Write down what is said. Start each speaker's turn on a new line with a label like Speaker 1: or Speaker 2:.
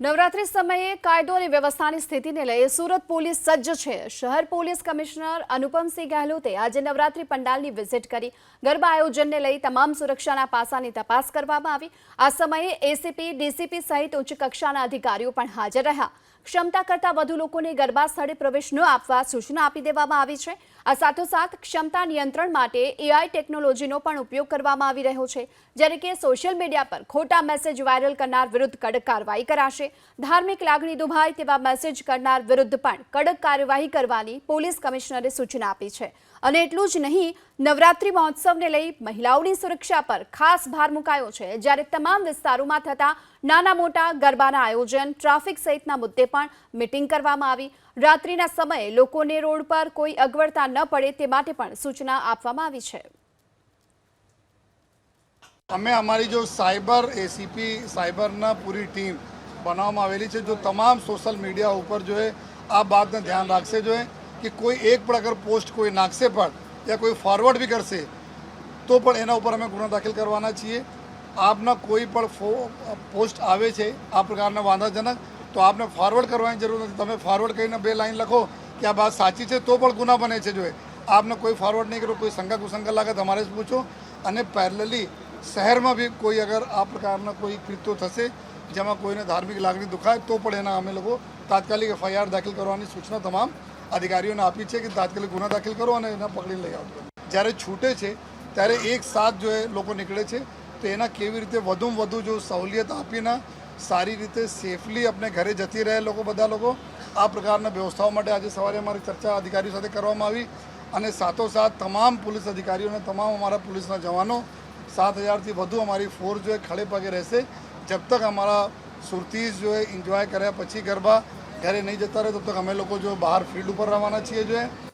Speaker 1: નવરાત્રી સમયે કાયદો અને વ્યવસ્થાની સ્થિતિને લઈ સુરત પોલીસ સજ્જ છે. શહેર પોલીસ કમિશનર અનુપમસિંહ ગેહલોતે આજે નવરાત્રી પંડાલની વિઝિટ કરી. ગરબા આયોજનને લઈ તમામ સુરક્ષાના પાસાની તપાસ કરવામાં આવી. આ સમયે એસીપી, ડીસીપી સહિત ઉચ્ચ કક્ષાના અધિકારીઓ પણ હાજર રહ્યા. ક્ષમતા કરતાં વધુ લોકોને ગરબા સ્થળે પ્રવેશ ન આપવા સૂચના આપી દેવામાં આવી છે. આ સાથોસાથ ક્ષમતા નિયંત્રણ માટે એઆઈ ટેકનોલોજીનો પણ ઉપયોગ કરવામાં આવી રહ્યો છે, જ્યારે કે સોશિયલ મીડિયા પર ખોટા મેસેજ વાયરલ કરનાર વિરુદ્ધ કડક કાર્યવાહી કરાશે. ધાર્મિક લાગણી દુભાય તેવા મેસેજ કરનાર વિરુદ્ધ પણ કડક કાર્યવાહી કરવાની પોલીસ કમિશનરે સૂચના આપી છે. અને એટલું જ નહીં નવરાત્રી મહોત્સવને લઈ મહિલાઓની સુરક્ષા પર ખાસ ભાર મુકાયો છે. જ્યારે તમામ વિસ્તારોમાં થતા નાના મોટા ગરબાના આયોજન, ટ્રાફિક સહિતના મુદ્દે પણ મિટિંગ કરવામાં આવી. રાત્રિના સમયે લોકોને રોડ પર કોઈ અગવડતા ન પડે તે માટે પણ સૂચના આપવામાં આવી છે.
Speaker 2: અમે અમારી જો સાયબર એસીપી સાયબરના પૂરી ટીમ બનાવવામાં આવેલી છે. જો તમામ સોશિયલ મીડિયા ઉપર જો આ બાતને ધ્યાન રાખશે જોઈએ કે કોઈ એક અગર પોસ્ટ કોઈ નાખશે પણ યા કોઈ ફોરવર્ડ બી કરશે તો પણ એના ઉપર અમે ગુનો દાખલ કરવાના છીએ આપના કોઈ પણ પોસ્ટ આવે છે આ પ્રકારના વાંધાજનક તો આપને ફોરવર્ડ કરવાની જરૂર નથી તમે ફોરવર્ડ કરીને બે લાઈન લખો કે આ વાત સાચી છે તો પણ ગુના બને છે જોઈએ આપને કોઈ ફોરવર્ડ નહીં કરો કોઈ શંકા કુશંકા લાગે તમારે જ પૂછો અને પેરેલલી શહેરમાં બી કોઈ અગર આ પ્રકારના કોઈ કૃત્યો થશે જેમાં કોઈને ધાર્મિક લાગણી દુખાય તો પણ એના અમે લોકો તાત્કાલિક એફઆઈઆર દાખલ કરવાની સૂચના તમામ અધિકારીઓને આપી છે કે તાત્કાલિક ગુના દાખલ કરો અને એને પકડીને લઈ આવજો જ્યારે છૂટે છે, ત્યારે એક સાથ જો એ લોકો નીકળે છે, તો એના કેવી રીતે વધુમાં વધુ જો સહુલિયત આપીને સારી રીતે સેફલી આપણે ઘરે જતી રહે લોકો બધા લોકો, આ પ્રકારના વ્યવસ્થાઓ માટે આજે સવારે અમારી ચર્ચા અધિકારીઓ સાથે કરવામાં આવી અને સાથોસાથ તમામ પોલીસ અધિકારીઓ અને તમામ અમારા પોલીસના જવાનો સાત હજારથી વધુ અમારી ફોર્સ જો ખડે પગે રહેશે. જબ તક અમારા સુરતીઝ જો એન્જોય કર્યા પછી ગરબા ઘરે નહીં જતા રહે તો અમે લોકો જો બહાર ફિલ્ડ ઉપર રવાના છીએ જો એ